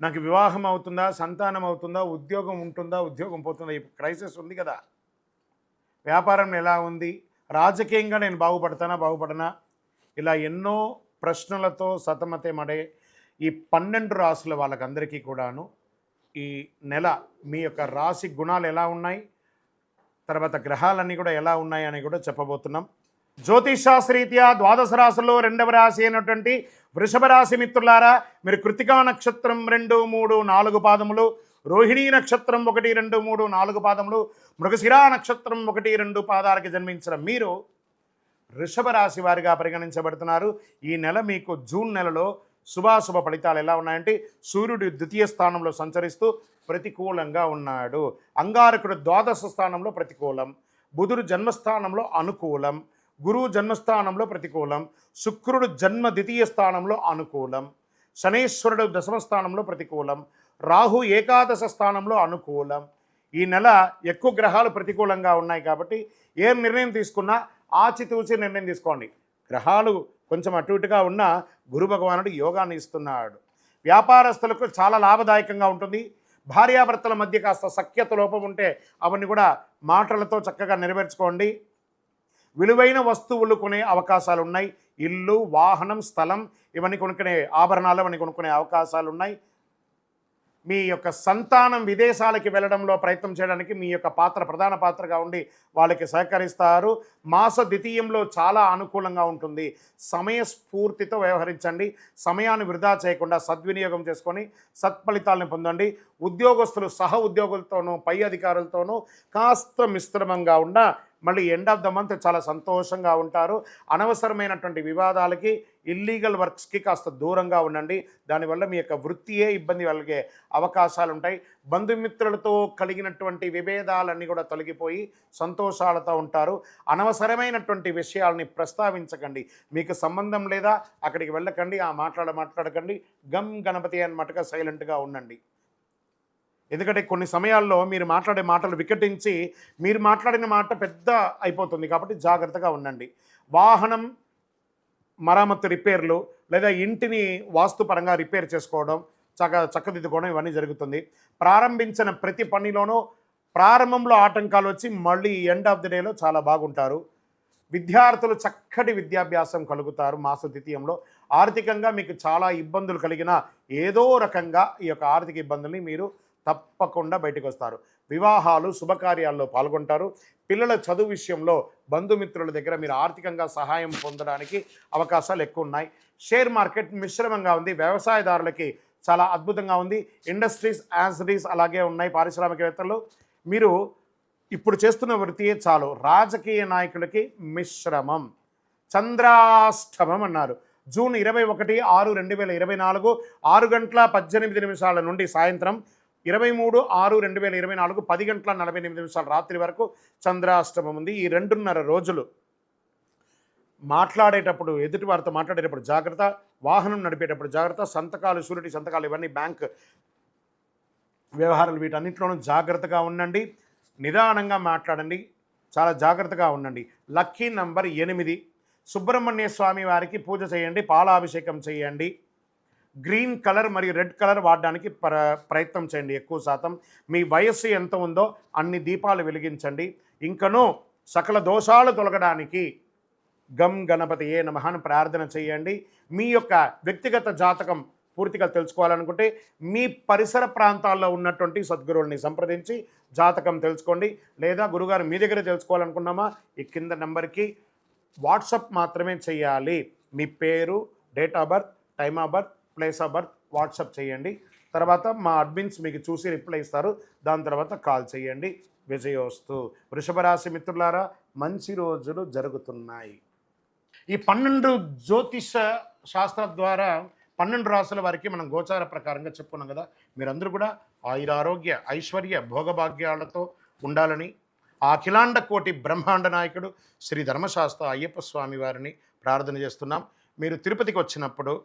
నాకు వివాహం అవుతుందా సంతానం అవుతుందా ఉద్యోగం ఉంటుందా ఉద్యోగం పోతుందా ఈ క్రైసిస్ ఉంది కదా. వ్యాపారం ఎలా ఉంది? రాజకీయంగా నేను బాగుపడతానా బాగుపడనా? ఇలా ఎన్నో ప్రశ్నలతో సతమతమడే ఈ పన్నెండు రాసుల వాళ్ళకందరికీ కూడాను ఈ నెల మీ యొక్క రాశి గుణాలు ఎలా ఉన్నాయి? తర్వాత గ్రహాలన్నీ కూడా ఎలా ఉన్నాయి అని కూడా చెప్పబోతున్నాం. జ్యోతిష్శాస్త్రీత్యా ద్వాదశ రాశుల్లో రెండవ రాశి అయినటువంటి వృషభ రాశి మిత్రులారా మీరు కృతికా నక్షత్రం రెండు మూడు నాలుగు పాదములు రోహిణీ నక్షత్రం ఒకటి రెండు మూడు నాలుగు పాదములు మృగశిరా నక్షత్రం ఒకటి రెండు పాదాలకి జన్మించిన మీరు వృషభ రాశి వారిగా పరిగణించబడుతున్నారు. ఈ నెల మీకు జూన్ నెలలో శుభాశుభ ఫలితాలు ఎలా ఉన్నాయంటే సూర్యుడు ద్వితీయ స్థానంలో సంచరిస్తూ ప్రతికూలంగా ఉన్నాడు. అంగారకుడు ద్వాదశ స్థానంలో ప్రతికూలం. బుధుడు జన్మస్థానంలో అనుకూలం. గురువు జన్మస్థానంలో ప్రతికూలం శుక్రుడు జన్మ ద్వితీయ స్థానంలో అనుకూలం శనేశ్వరుడు దశమ స్థానంలో ప్రతికూలం రాహు ఏకాదశ స్థానంలో అనుకూలం. ఈ నెల ఎక్కువ గ్రహాలు ప్రతికూలంగా ఉన్నాయి కాబట్టి ఏం నిర్ణయం తీసుకున్నా ఆచితూచి నిర్ణయం తీసుకోండి. గ్రహాలు కొంచెం అటు ఇటుగా ఉన్న గురు భగవానుడు యోగాన్ని ఇస్తున్నాడు. వ్యాపారస్తులకు చాలా లాభదాయకంగా ఉంటుంది. భార్యాభర్తల మధ్య కాస్త సఖ్యత లోపం ఉంటే అవన్నీ కూడా మాటలతో చక్కగా నెరవేర్చుకోండి. విలువైన వస్తువులు కొనే అవకాశాలు ఉన్నాయి ఇల్లు వాహనం స్థలం ఇవన్నీ కొనుక్కునే ఆభరణాలు అవన్నీ కొనుక్కునే అవకాశాలు ఉన్నాయి మీ యొక్క సంతానం విదేశాలకి వెళ్ళడంలో ప్రయత్నం చేయడానికి మీ యొక్క పాత్ర ప్రధాన పాత్రగా ఉండి వాళ్ళకి సహకరిస్తారు. మాస ద్వితీయంలో చాలా అనుకూలంగా ఉంటుంది. సమయస్ఫూర్తితో వ్యవహరించండి. సమయాన్ని వృధా చేయకుండా సద్వినియోగం చేసుకొని సత్ఫలితాలను పొందండి. ఉద్యోగస్తులు సహ ఉద్యోగులతోనూ పై అధికారులతోనూ కాస్త మిశ్రమంగా ఉన్న మళ్ళీ ఎండ్ ఆఫ్ ద మంత్ చాలా సంతోషంగా ఉంటారు. అనవసరమైనటువంటి వివాదాలకి ఇల్లీగల్ వర్క్స్కి కాస్త దూరంగా ఉండండి. దానివల్ల మీ యొక్క వృత్తియే ఇబ్బంది కలిగే అవకాశాలు ఉంటాయి బంధుమిత్రులతో కలిగినటువంటి విభేదాలన్నీ కూడా తొలగిపోయి సంతోషాలతో ఉంటారు. అనవసరమైనటువంటి విషయాల్ని ప్రస్తావించకండి. మీకు సంబంధం లేదా అక్కడికి వెళ్ళకండి ఆ మాట్లాడ మాట్లాడకండి. గమ్ గణపతి అన్నట్టుగా సైలెంట్గా ఉండండి. ఎందుకంటే కొన్ని సమయాల్లో మీరు మాట్లాడే మాటలు వికటించి మీరు మాట్లాడిన మాట పెద్ద అయిపోతుంది కాబట్టి జాగ్రత్తగా ఉండండి. వాహనం మరామత్తు రిపేర్లు లేదా ఇంటిని వాస్తుపరంగా రిపేర్ చేసుకోవడం చక్క చక్కదిద్దుకోవడం ఇవన్నీ జరుగుతుంది. ప్రారంభించిన ప్రతి పనిలోనూ ప్రారంభంలో ఆటంకాలు వచ్చి మళ్ళీ ఎండ్ ఆఫ్ ది డేలో చాలా బాగుంటారు. విద్యార్థులు చక్కటి విద్యాభ్యాసం కలుగుతారు మాస ద్వితీయంలో. ఆర్థికంగా మీకు చాలా ఇబ్బందులు కలిగిన ఏదో రకంగా ఈ యొక్క ఆర్థిక ఇబ్బందుల్ని మీరు తప్పకుండా బయటకు వస్తారు వివాహాలు శుభకార్యాల్లో పాల్గొంటారు. పిల్లల చదువు విషయంలో బంధుమిత్రుల దగ్గర మీరు ఆర్థికంగా సహాయం పొందడానికి అవకాశాలు ఎక్కువ ఉన్నాయి షేర్ మార్కెట్ మిశ్రమంగా ఉంది. వ్యవసాయదారులకి చాలా అద్భుతంగా ఉంది. ఇండస్ట్రీస్ యాన్సరీస్ అలాగే ఉన్నాయి పారిశ్రామికవేత్తలు. మీరు ఇప్పుడు చేస్తున్న వృత్తియే చాలు. రాజకీయ నాయకులకి మిశ్రమం. చంద్రాష్టమం అన్నారు. జూన్ ఇరవై ఒకటి ఆరు రెండు వేల ఇరవై నాలుగు ఆరు గంటల పద్దెనిమిది నిమిషాల నుండి సాయంత్రం ఇరవై మూడు ఆరు రెండు వేల ఇరవై నాలుగు పది గంటల నలభై ఎనిమిది నిమిషాల రాత్రి వరకు చంద్రాష్టమం ఉంది. ఈ రెండున్నర రోజులు మాట్లాడేటప్పుడు ఎదుటి వారితో మాట్లాడేటప్పుడు జాగ్రత్త వాహనం నడిపేటప్పుడు జాగ్రత్త సంతకాలు షూరిటీ సంతకాలు ఇవన్నీ బ్యాంక్ వ్యవహారాలు వీటన్నింటిలోనూ జాగ్రత్తగా ఉండండి. నిదానంగా మాట్లాడండి. చాలా జాగ్రత్తగా ఉండండి. లక్కీ నంబర్ ఎనిమిది. సుబ్రహ్మణ్య స్వామి వారికి పూజ చేయండి పాలాభిషేకం చేయండి. గ్రీన్ కలర్ మరియు రెడ్ కలర్ వాడడానికి ప్ర ప్రయత్నం చేయండి. ఎక్కువ శాతం మీ వయస్సు ఎంత ఉందో అన్ని దీపాలు వెలిగించండి. ఇంకనూ సకల దోషాలు తొలగడానికి గమ్ గణపతి ఏ నమహాను ప్రార్థన చేయండి. మీ యొక్క వ్యక్తిగత జాతకం పూర్తిగా తెలుసుకోవాలనుకుంటే మీ పరిసర ప్రాంతాల్లో ఉన్నటువంటి సద్గురువుల్ని సంప్రదించి జాతకం తెలుసుకోండి. లేదా గురుగారు మీ దగ్గర తెలుసుకోవాలనుకున్నామా? ఈ కింద నెంబర్కి వాట్సప్ మాత్రమే చేయాలి. మీ పేరు date of birth time of birth place of birth WhatsApp చేయండి. తర్వాత మా అడ్మిన్స్ మీకు చూసి రిప్లై ఇస్తారు. దాని తర్వాత కాల్ చేయండి. విజయోస్తు. వృషభ రాశి మిత్రులారా మంచి రోజులు జరుగుతున్నాయి. ఈ పన్నెండు జ్యోతిష శాస్త్ర ద్వారా పన్నెండు రాసుల వారికి మనం గోచార ప్రకారంగా చెప్పుకున్నాం కదా. మీరందరూ కూడా ఆయుర ఆరోగ్య ఐశ్వర్య భోగభాగ్యాలతో ఉండాలని అఖిలాండ కోటి బ్రహ్మాండ నాయకుడు శ్రీ ధర్మశాస్త్ర అయ్యప్ప స్వామి వారిని ప్రార్థన చేస్తున్నాం. మీరు తిరుపతికి వచ్చినప్పుడు